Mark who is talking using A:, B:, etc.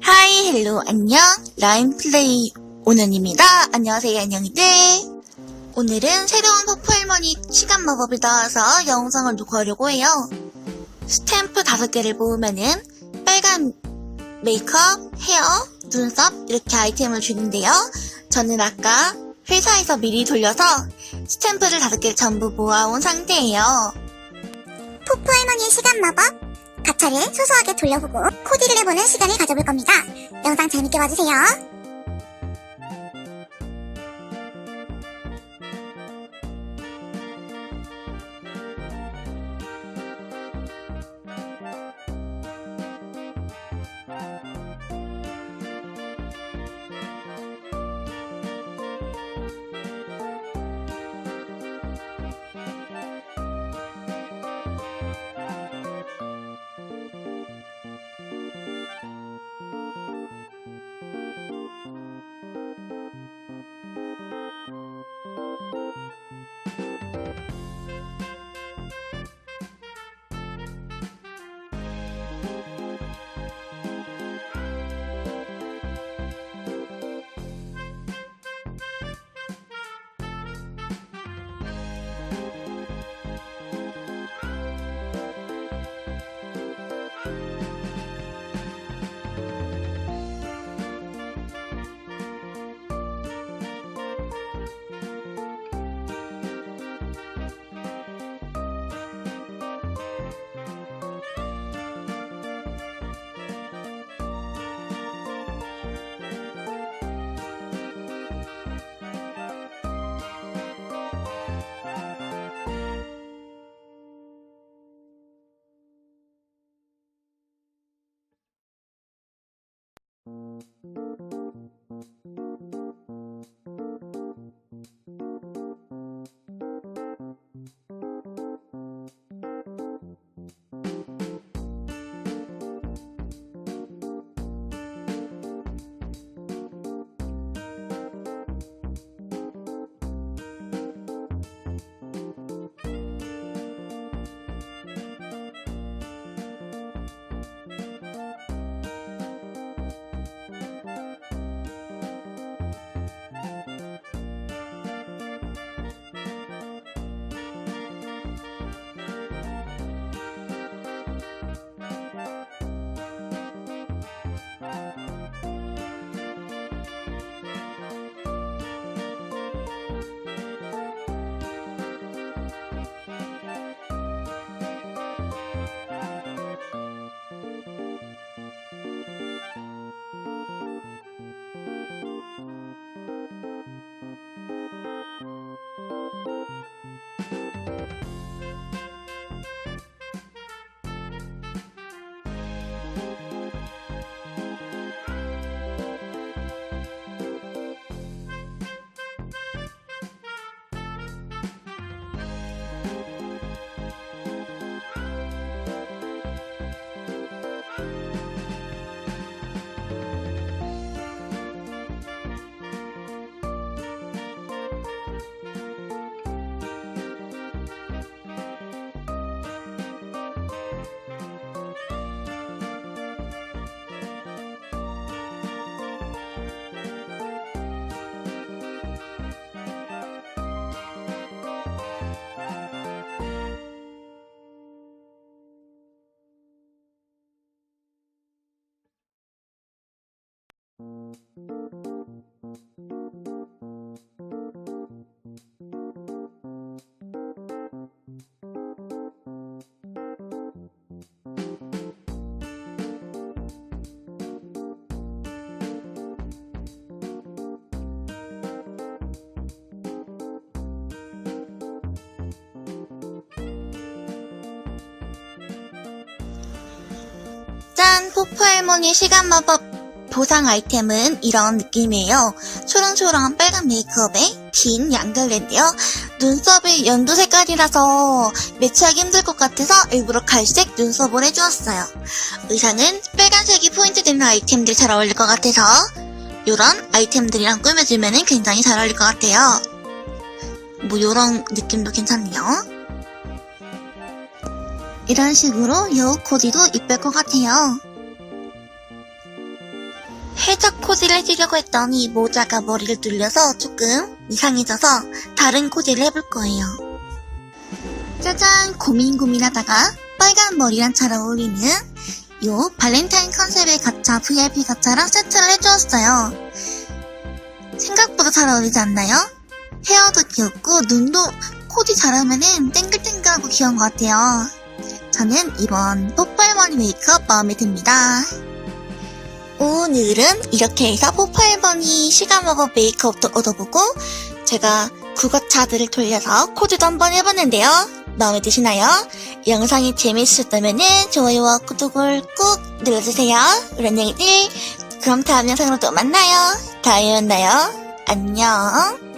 A: 하이, 헬로, 안녕. 라인 플레이 오는입니다. 안녕하세요, 안녕이들. 오늘은 새로운 퍼플머니 시간 마법을 넣어서 영상을 녹화하려고 해요. 스탬프 다섯 개를 모으면은 빨간 메이크업, 헤어, 눈썹 이렇게 아이템을 주는데요. 저는 아까 회사에서 미리 돌려서 스탬프를 다섯 개를 전부 모아온 상태예요.
B: 포프 할머니의 시간 마법 가차를 소소하게 돌려보고 코디를 해보는 시간을 가져볼 겁니다. 영상 재밌게 봐주세요. Thank you.
A: thank you 짠! 포프 할머니 시간 마법 보상 아이템은 이런 느낌이에요. 초롱초롱한 빨간 메이크업에 긴 양갈래인데요. 눈썹이 연두 색깔이라서 매치하기 힘들 것 같아서 일부러 갈색 눈썹을 해주었어요. 의상은 빨간색이 포인트 되는 아이템들 잘 어울릴 것 같아서 이런 아이템들이랑 꾸며주면 굉장히 잘 어울릴 것 같아요. 뭐 이런 느낌도 괜찮네요. 이런 식으로 요 코디도 이쁠 것 같아요. 해적 코디를 해주려고 했더니 모자가 머리를 뚫려서 조금 이상해져서 다른 코디를 해볼 거예요. 짜잔 고민 고민하다가 빨간 머리랑 잘 어울리는 요 발렌타인 컨셉의 가차 VIP 가차랑 세트를 해주었어요. 생각보다 잘 어울리지 않나요? 헤어도 귀엽고 눈도 코디 잘하면은 땡글땡글하고 귀여운 것 같아요. 저는 이번 뽀뽀할머니 메이크업 마음에 듭니다. 오늘은 이렇게 해서 뽀뽀할머니 시간 먹어 메이크업도 얻어보고 제가 국어차들을 돌려서 코디도 한번 해봤는데요. 마음에 드시나요? 영상이 재밌으셨다면 좋아요와 구독을 꾹 눌러주세요. 안녕히들 그럼 다음 영상으로 또 만나요. 다음에 만나요. 안녕.